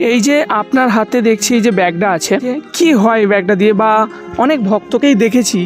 এই যে আপনার হাতে দেখছি এই যে ব্যাগটা আছে কি হয় ব্যাগটা দিয়ে? বা অনেক ভক্তকেই দেখেছি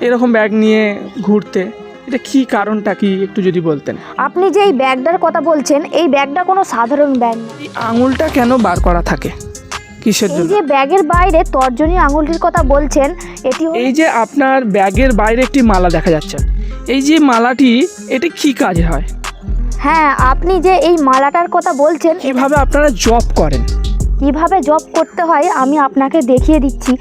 এরকম ব্যাগ নিয়ে ঘুরতে। এটা কি কারণটা কি একটু যদি বলতেন? আপনি যে এই ব্যাগটার কথা বলছেন এই ব্যাগটা কোনো সাধারণ ব্যাগ এই আঙুলটা কেন বার করা থাকে কিসের এই জন্য? যে ব্যাগের বাইরে তর্জনী আঙুলটির কথা বলছেন এটি এই যে আপনার ব্যাগের বাইরে একটি মালা দেখা যাচ্ছে। এই যে মালাটি এটা কি কাজে হয়? হ্যাঁ আপনি যে এই মালাটার কথা বলছেন কীভাবে আপনারা জব করেন? কীভাবে জব করতে হয় আমি আপনাকে দেখিয়ে দিচ্ছি।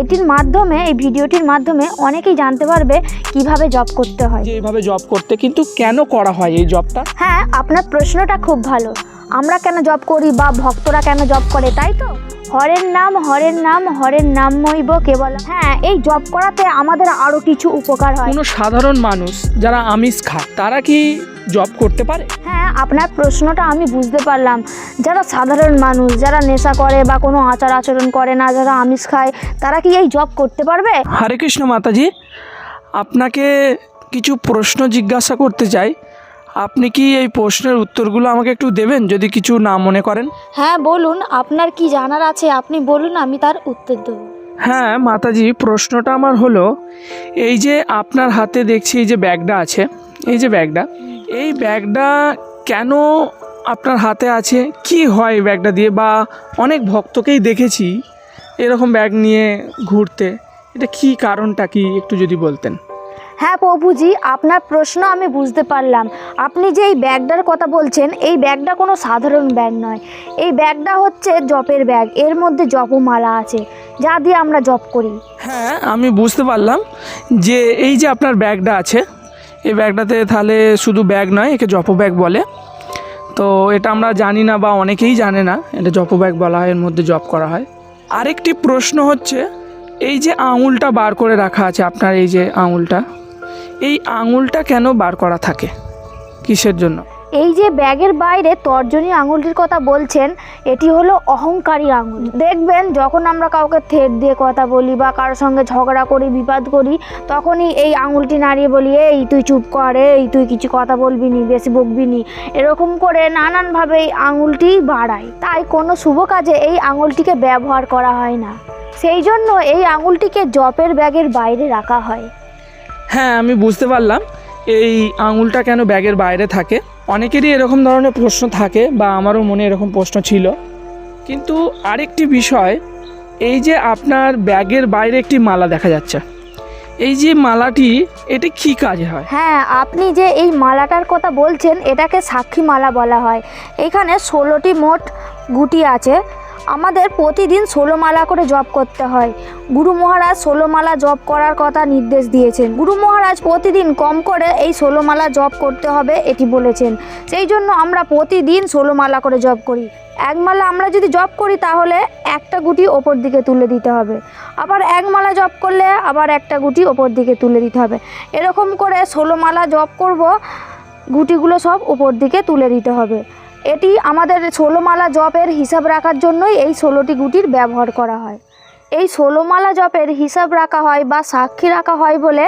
এটির মাধ্যমে এই ভিডিওটির মাধ্যমে অনেকেই জানতে পারবে কীভাবে জব করতে হয়। এইভাবে জব করতে কিন্তু কেন করা হয় এই জবটা হ্যাঁ আপনার প্রশ্নটা খুব ভালো। আমরা কেন জব করি বা ভক্তরা কেন জব করে তাই তো? হরের নাম হরের নাম হরের নাম মইব কেবল। হ্যাঁ এই জব করাতে আমাদের আরও কিছু উপকার হয়। কোনো সাধারণ মানুষ যারা আমিষ খায় তারা কি জব করতে পারে? হ্যাঁ আপনার প্রশ্নটা আমি বুঝতে পারলাম। যারা সাধারণ মানুষ যারা নেশা করে বা কোনো আচার আচরণ করে না যারা আমিষ খায় তারা কি এই জব করতে পারবে? হরে কৃষ্ণ মাতাজি আপনাকে কিছু প্রশ্ন জিজ্ঞাসা করতে চাই। আপনি কি এই প্রশ্নের উত্তরগুলো আমাকে একটু দেবেন যদি কিছু না মনে করেন? হ্যাঁ বলুন আপনার কি জানার আছে? আপনি বলুন আমি তার উত্তর দেবো। হ্যাঁ মাতাজি প্রশ্নটা আমার হলো এই যে আপনার হাতে দেখছি এই যে ব্যাগটা আছে এই যে ব্যাগটা এই ব্যাগটা কেন আপনার হাতে আছে? কি হয় ব্যাগটা দিয়ে? বা অনেক ভক্তকেই দেখেছি এরকম ব্যাগ নিয়ে ঘুরতে এটা কি কারণটা কি? একটু যদি বলতেন। হ্যাঁ প্রভুজি, আপনার প্রশ্ন আমি বুঝতে পারলাম। আপনি যে এই ব্যাগটার কথা বলছেন, এই ব্যাগটা কোনো সাধারণ ব্যাগ নয়। এই ব্যাগটা হচ্ছে জপের ব্যাগ। এর মধ্যে জপমালা আছে, যা দিয়ে আমরা জপ করি। হ্যাঁ আমি বুঝতে পারলাম যে এই যে আপনার ব্যাগটা আছে, এই ব্যাগটাতে তাহলে শুধু ব্যাগ নয়, একে জপ ব্যাগ বলে। তো এটা আমরা জানি না বা অনেকেই জানে না, এটা জপ ব্যাগ বলা হয়, এর মধ্যে জব করা হয়। আরেকটি প্রশ্ন হচ্ছে, এই যে আঙুলটা বার করে রাখা আছে, আপনার এই যে আঙুলটা এই আঙুলটা কেন বার করা থাকে? কিসের জন্য? এই যে ব্যাগের বাইরে তর্জনী আঙুলটির কথা বলছেন, এটি হলো অহংকারী আঙুল। দেখবেন, যখন আমরা কাউকে থেট দিয়ে কথা বলি বা কারোর সঙ্গে ঝগড়া করি, বিবাদ করি, তখনই এই আঙুলটি নাড়িয়ে বলি, এই, তুই চুপ কর, এই, তুই কিছু কথা বলবি নি, বেশি বকবি নি। এরকম করে নানানভাবে এই আঙুলটি বাড়ায়। তাই কোনো শুভ কাজে এই আঙুলটিকে ব্যবহার করা হয় না। সেই জন্য এই আঙুলটিকে জপের ব্যাগের বাইরে রাখা হয়। হ্যাঁ আমি বুঝতে পারলাম। এই আঙুলটা কেন ব্যাগের বাইরে থাকে? অনেকেরই এরকম ধরনের প্রশ্ন থাকে বা আমারও মনে এরকম প্রশ্ন ছিল। কিন্তু আরেকটি বিষয়, এই যে আপনার ব্যাগের বাইরে একটি মালা দেখা যাচ্ছে। এই যে মালাটি, এটা কি কাজে হয়? হ্যাঁ আপনি যে এই মালাটার কথা বলছেন, এটাকে সাক্ষী মালা বলা হয়। এখানে ষোলোটি মোট গুটি আছে। আমাদের প্রতিদিন ষোলো মালা করে জপ করতে হয়। গুরু মহারাজ ষোলো মালা জপ করার কথা নির্দেশ দিয়েছেন। গুরু মহারাজ প্রতিদিন কম করে এই ষোলো মালা জপ করতে হবে এটি বলেছেন। সেই জন্য আমরা প্রতিদিন ষোলো মালা করে জপ করি। এক মালা আমরা যদি জপ করি তাহলে একটা গুটি ওপর দিকে তুলে দিতে হবে। আবার এক মালা জপ করলে আবার একটা গুটি ওপর দিকে তুলে দিতে হবে। এরকম করে ষোলো মালা জপ করব, গুটিগুলো সব উপর দিকে তুলে দিতে হবে। এটি আমাদের ষোলোমালা জপের হিসাব রাখার জন্যই এই ষোলোটি গুটির ব্যবহার করা হয়। এই ষোলোমালা জপের হিসাব রাখা হয় বা সাক্ষী রাখা হয় বলে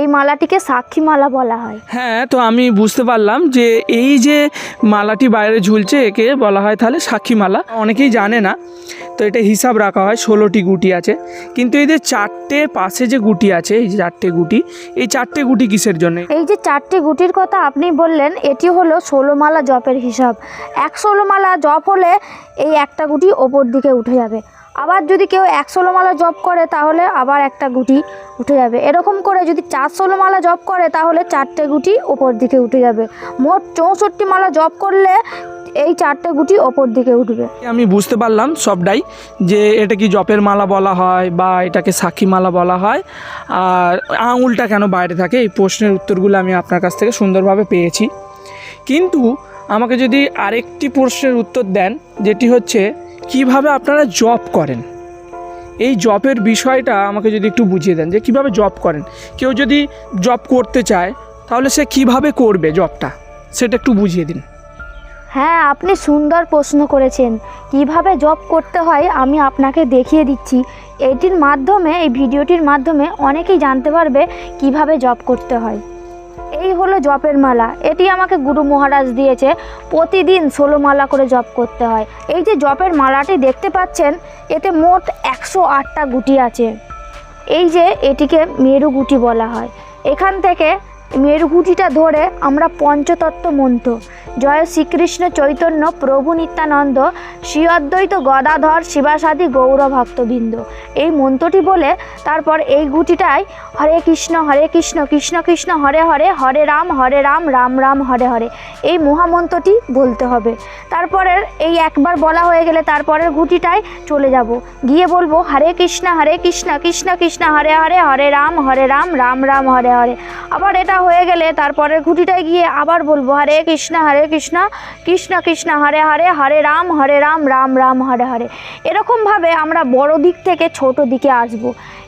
এই মালাটিকে সাক্ষী মালা বলা হয়। হ্যাঁ তো আমি বুঝতে পারলাম যে এই যে মালাটি বাইরে ঝুলছে, একে বলা হয় তাহলে সাক্ষী মালা অনেকেই জানে না। এটা হিসাব রাখা হয়, ষোলোটি গুটি আছে। কিন্তু এই যে চারটে পাশে যে গুটি আছে, এই চারটে গুটি, এই চারটে গুটি কিসের জন্য? এই যে চারটি গুটির কথা আপনি বললেন, এটি হলো ষোলো মালা জপের হিসাব। এক ষোলো মালা জপ হলে এই একটা গুটি ওপর দিকে উঠে যাবে। আবার যদি কেউ এক মালা জপ করে, তাহলে আবার একটা গুটি উঠে যাবে। এরকম করে যদি চার মালা জপ করে, তাহলে চারটে গুটি ওপর দিকে উঠে যাবে। মোট চৌষট্টি মালা জপ করলে এই চারটে গুটি ওপর দিকে উঠবে। আমি বুঝতে পারলাম সবটাই যে এটা কি জপের মালা বলা হয় বা এটাকে সাক্ষী মালা বলা হয়। আর আঙুলটা কেন বাইরে থাকে? এই প্রশ্নের উত্তরগুলো আমি আপনার কাছ থেকে সুন্দরভাবে পেয়েছি। কিন্তু আমাকে যদি আরেকটি প্রশ্নের উত্তর দেন, যেটি হচ্ছে, কীভাবে আপনারা জব করেন? এই জবের বিষয়টা আমাকে যদি একটু বুঝিয়ে দেন, যে কীভাবে জব করেন? কেউ যদি জব করতে চায়, তাহলে সে কীভাবে করবে জবটা সেটা একটু বুঝিয়ে দিন। হ্যাঁ আপনি সুন্দর প্রশ্ন করেছেন। কীভাবে জব করতে হয় আমি আপনাকে দেখিয়ে দিচ্ছি। এটির মাধ্যমে, এই ভিডিওটির মাধ্যমে অনেকেই জানতে পারবে কীভাবে জব করতে হয়। এই হলো জপের মালা। এটি আমাকে গুরু মহারাজ দিয়েছে, প্রতিদিন ষোলো মালা করে জপ করতে হয়। এই যে জপের মালাটি দেখতে পাচ্ছেন, এতে মোট একশো আটটা গুটি আছে। এই যে এটিকে মেরু গুটি বলা হয়। এখান থেকে মেরু গুটিটা ধরে আমরা পঞ্চতত্ত্ব মন্ত্র। জয় শ্রীকৃষ্ণ চৈতন্য প্রভু নিত্যানন্দ শ্রী অদ্বৈত গদাধর শিবাসাদি গৌর ভক্তবৃন্দ এই মন্ত্রটি বলে, তারপর এই গুটিটাই হরে কৃষ্ণ হরে কৃষ্ণ কৃষ্ণ কৃষ্ণ, হরে হরে হরে রাম হরে রাম রাম রাম, হরে হরে। এই মহামন্ত্রটি বলতে হবে। তারপরের এই একবার বলা হয়ে গেলে তারপরের গুটিটায় চলে যাব। গিয়ে বলব, হরে কৃষ্ণ হরে কৃষ্ণ কৃষ্ণ কৃষ্ণ, হরে হরে হরে রাম হরে রাম রাম রাম, হরে হরে। আবার এটা হয়ে গেলে তারপরের ঘুটিটায় গিয়ে আবার বলব, হরে কৃষ্ণ, হরে কৃষ্ণ কৃষ্ণ কৃষ্ণ, হরে হরে হরে রাম হরে রাম রাম রাম, হরে হরে। এরকমভাবে আমরা বড় দিক থেকে ছোট দিকে আসব।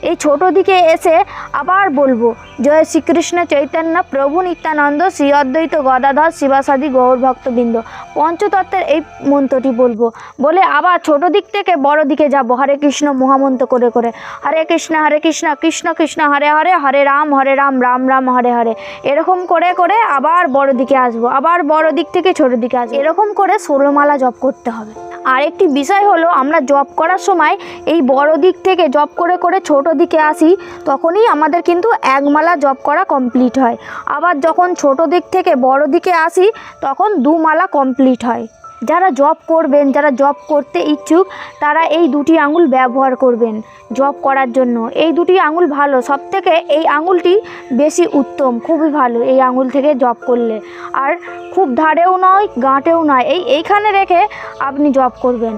এই ছোট দিকে এসে আবার বলব, জয় শ্রীকৃষ্ণ চৈতন্য, প্রভু নিত্যানন্দ, শ্রী অদ্বৈত গদাধর, শিবাসাদি গৌর ভক্তবৃন্দ। পঞ্চতত্ত্বের এই মন্ত্রটি বলব, বলে আবার ছোট দিক থেকে বড় দিকে যাব। হরে কৃষ্ণ, মহামন্ত্র করে করে। হরে কৃষ্ণ হরে কৃষ্ণ কৃষ্ণ কৃষ্ণ, হরে হরে হরে রাম হরে রাম রাম রাম, হরে হরে। এরকম করে করে আবার বড় দিকে আসব, আবার বড় দিক থেকে ছোটো দিকে আসবে। এরকম করে ষোলোমালা জপ করতে হবে। আর একটি বিষয় হলো, আমরা জব করার সময় এই বড় দিক থেকে জব করে করে ছোট দিকে আসি, তখনই আমাদের কিন্তু একমালা জব করা কমপ্লিট হয়। আবার যখন ছোট দিক থেকে বড় দিকে আসি, তখন দু মালা কমপ্লিট হয়। যারা জব করবেন যারা জব করতে ইচ্ছুক তারা এই দুটি আঙুল ব্যবহার করবেন জব করার জন্য। এই দুটি আঙুল ভালো সব থেকে এই আঙুলটি বেশি উত্তম খুবই ভালো এই আঙুল থেকে জব করলে। আর খুব ধারেও নয় গাঁটেও নয় এই এইখানে রেখে আপনি জব করবেন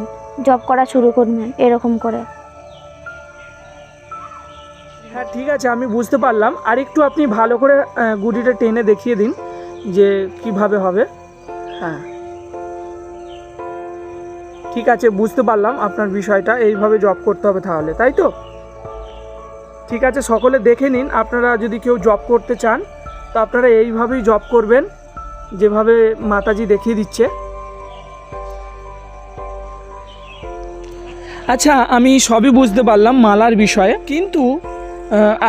জব করা শুরু করবেন এরকম করে। হ্যাঁ ঠিক আছে আমি বুঝতে পারলাম। আর একটু আপনি ভালো করে গুটিটা টেনে দেখিয়ে দিন যে কীভাবে হবে। হ্যাঁ। ঠিক আছে, বুঝতে পারলাম আপনার বিষয়টা, এইভাবে জব করতে হবে তাহলে, তাই তো? ঠিক আছে, সকলে দেখে নিন, আপনারা যদি কেউ জব করতে চান, তো আপনারা এইভাবেই জব করবেন, যেভাবে মাতাজি দেখিয়ে দিচ্ছে। আচ্ছা আমি সবই বুঝতে পারলাম মালার বিষয়ে, কিন্তু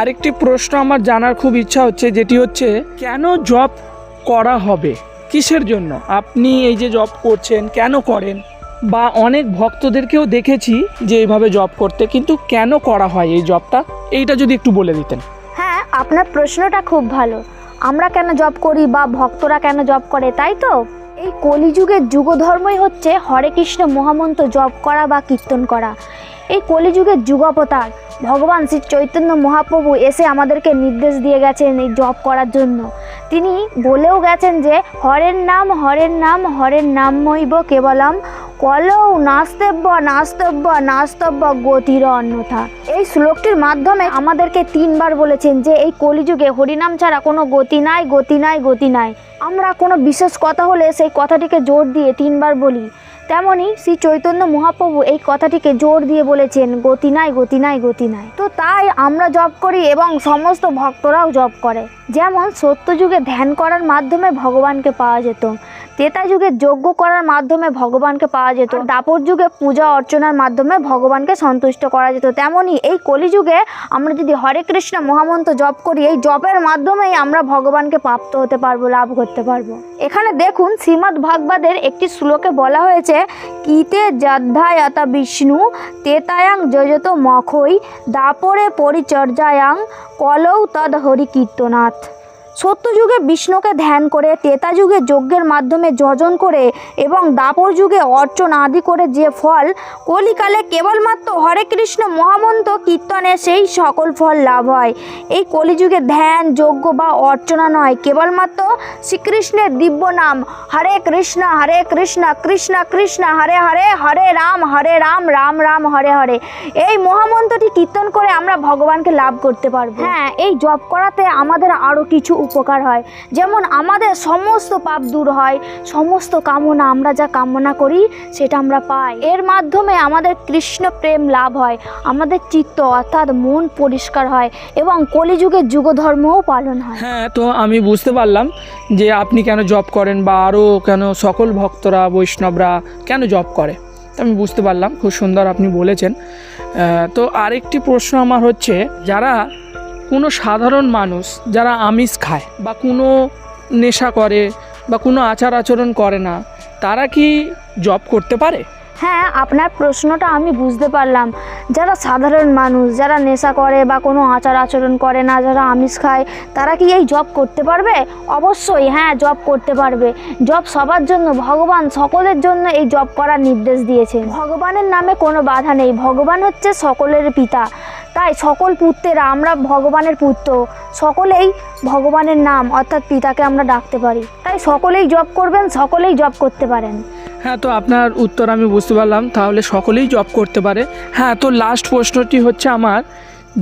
আরেকটি প্রশ্ন আমার জানার খুব ইচ্ছা হচ্ছে, যেটি হচ্ছে, কেন জব করা হবে? কিসের জন্য? আপনি এই যে জব করছেন, কেন করেন? বা অনেক ভক্তদেরকেও দেখেছি যে এইভাবে জব করতে, কিন্তু কেন করা হয় এই জবটা এইটা যদি একটু বলে দিতেন। হ্যাঁ আপনার প্রশ্নটা খুব ভালো। আমরা কেন জব করি বা ভক্তরা কেন জব করে, তাই তো? এই কলিযুগের যুগধর্মই হচ্ছে হরে কৃষ্ণ মহামন্ত্র জপ করা বা কীর্তন করা। এই কলিযুগের যুগাবতার ভগবান শ্রী চৈতন্য মহাপ্রভু এসে আমাদেরকে নির্দেশ দিয়ে গেছেন এই জব করার জন্য। তিনি বলেও গেছেন যে, হরের নাম হরের নাম, হরের নামমৈব কেবলম কলৌ নাস্তব্য নাস্তব্য নাস্তব্য গতির অন্যথা। এই শ্লোকটির মাধ্যমে আমাদেরকে তিনবার বলেছেন যে এই কলিযুগে হরিনাম ছাড়া কোনো গতি নাই গতি নাই গতি নাই। আমরা কোনো বিশেষ কথা হলে সেই কথাটিকে জোর দিয়ে তিনবার বলি। তেমনি শ্রী চৈতন্য মহাপ্রভু এই কথাটিকে জোর দিয়ে বলেছেন, গতি নাই গতি নাই গতি নাই। তো তাই আমরা জপ করি এবং সমস্ত ভক্তরাও জপ করে। যেমন সত্যযুগে ধ্যান করার মাধ্যমে ভগবানকে পাওয়া যেত তেতা যুগে যজ্ঞ করার মাধ্যমে ভগবানকে পাওয়া যেত দাপর যুগে পূজা অর্চনার মাধ্যমে ভগবানকে সন্তুষ্ট করা যেত। তেমনই এই কলিযুগে আমরা যদি হরে কৃষ্ণ মহামন্ত্র জপ করি, এই জপের মাধ্যমেই আমরা ভগবানকে প্রাপ্ত হতে পারব, লাভ করতে পারব। এখানে দেখুন শ্রীমদ্ ভাগবাদের একটি শ্লোকে বলা হয়েছে, কীতে যদ্ধায়তা বিষ্ণু, তেতায়াং যজত মখই দাপরে পরিচর্যায়াং, কলৌ তদ হরি কীর্তনাথ। সত্যযুগে বিষ্ণুকে ধ্যান করে তেতা যুগে যজ্ঞের মাধ্যমে যজন করে এবং দাপর যুগে অর্চন আদি করে যে ফল, কলিকালে কেবলমাত্র হরে কৃষ্ণ মহামন্ত্র কীর্তনে সেই সকল ফল লাভ হয়। এই কলিযুগে ধ্যান, যজ্ঞ বা অর্চনা নয়, কেবলমাত্র শ্রীকৃষ্ণের দিব্য নাম, হরে কৃষ্ণ হরে কৃষ্ণ কৃষ্ণ কৃষ্ণ, হরে হরে হরে রাম হরে রাম রাম রাম, হরে হরে। এই মহামন্ত্রটি কীর্তন করে আমরা ভগবানকে লাভ করতে পারব। হ্যাঁ এই জপ করাতে আমাদের আরও কিছু উপকার হয়। যেমন আমাদের সমস্ত পাপ দূর হয়, সমস্ত কামনা, আমরা যা কামনা করি সেটা আমরা পাই। এর মাধ্যমে আমাদের কৃষ্ণ প্রেম লাভ হয়, আমাদের চিত্ত অর্থাৎ মন পরিষ্কার হয় এবং কলিযুগের যুগধর্মও পালন হয়। হ্যাঁ তো আমি বুঝতে পারলাম যে আপনি কেন জব করেন বা আরও কেন সকল ভক্তরা, বৈষ্ণবরা কেন জব করে? আমি বুঝতে পারলাম, খুব সুন্দর আপনি বলেছেন। তো আরেকটি প্রশ্ন আমার হচ্ছে, যারা কোনো সাধারণ মানুষ যারা আমিষ খায় বা কোনো নেশা করে বা কোনো আচার আচরণ করে না, তারা কি জব করতে পারে? হ্যাঁ আপনার প্রশ্নটা আমি বুঝতে পারলাম। যারা সাধারণ মানুষ, যারা নেশা করে বা কোনো আচার আচরণ করে না, যারা আমিষ খায়, তারা কি এই জব করতে পারবে? অবশ্যই হ্যাঁ জব করতে পারবে। জব সবার জন্য, ভগবান সকলের জন্য এই জব করার নির্দেশ দিয়েছে ভগবানের নামে কোনো বাধা নেই। ভগবান হচ্ছে সকলের পিতা। তাই সকল পুত্রেরা আমরা ভগবানের পুত্র। সকলেই ভগবানের নাম অর্থাৎ পিতাকে আমরা ডাকতে পারি। তাই সকলেই জব করবেন সকলেই জব করতে পারেন। হ্যাঁ তো আপনার উত্তর আমি বুঝতে পারলাম। তাহলে সকলেই জব করতে পারে। হ্যাঁ তো লাস্ট প্রশ্নটি হচ্ছে আমার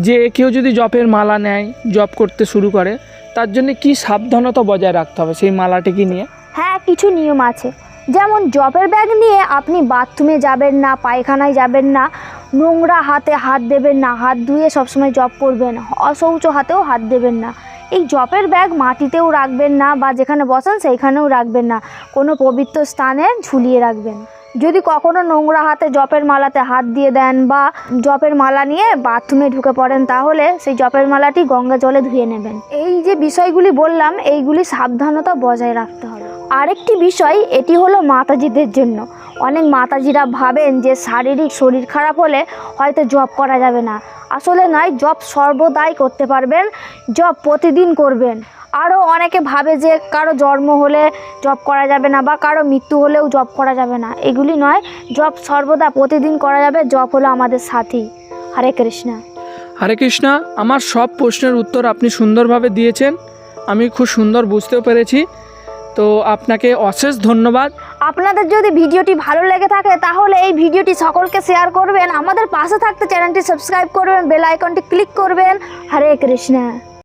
যে কেউ যদি জবের মালা নেয় জব করতে শুরু করে তার জন্য কি সাবধানতা বজায় রাখতে হবে সেই মালাটিকে নিয়ে? হ্যাঁ কিছু নিয়ম আছে। যেমন জবের ব্যাগ নিয়ে আপনি বাথরুমে যাবেন না পায়খানায় যাবেন না নোংরা হাতে হাত দেবেন না, হাত ধুয়ে সবসময় জব করবেন। অশৌচ হাতেও হাত দেবেন না। এই জপের ব্যাগ মাটিতেও রাখবেন না বা যেখানে বসেন সেইখানেও রাখবেন না। কোনো পবিত্র স্থানে ঝুলিয়ে রাখবেন। যদি কখনো নোংরা হাতে জপের মালাতে হাত দিয়ে দেন বা জপের মালা নিয়ে বাথরুমে ঢুকে পড়েন, তাহলে সেই জপের মালাটি গঙ্গা জলে ধুয়ে নেবেন। এই যে বিষয়গুলি বললাম, এইগুলি সাবধানতা বজায় রাখতে হবে। আরেকটি বিষয়, এটি হলো মাতাজিদের জন্য। অনেক মাতাজিরা ভাবেন যে শারীরিক শরীর খারাপ হলে হয়তো জব করা যাবে না। আসলে নয়, জব সর্বদাই করতে পারবেন, জব প্রতিদিন করবেন। আরও অনেকে ভাবে যে কারও জন্ম হলে জব করা যাবে না বা কারও মৃত্যু হলেও জব করা যাবে না। এগুলি নয়, জব সর্বদা প্রতিদিন করা যাবে, জব হলো আমাদের সাথী। হরে কৃষ্ণা। হরে কৃষ্ণা, আমার সব প্রশ্নের উত্তর আপনি সুন্দরভাবে দিয়েছেন। আমি খুব সুন্দর বুঝতেও পেরেছি। তো আপনাকে অশেষ ধন্যবাদ। আপনাদের যদি ভিডিওটি ভালো লেগে থাকে, তাহলে এই ভিডিওটি সকলকে শেয়ার করবেন। আমাদের পাশে থাকতে চ্যানেলটি সাবস্ক্রাইব করবেন বেল আইকনটি ক্লিক করবেন। হরে কৃষ্ণা।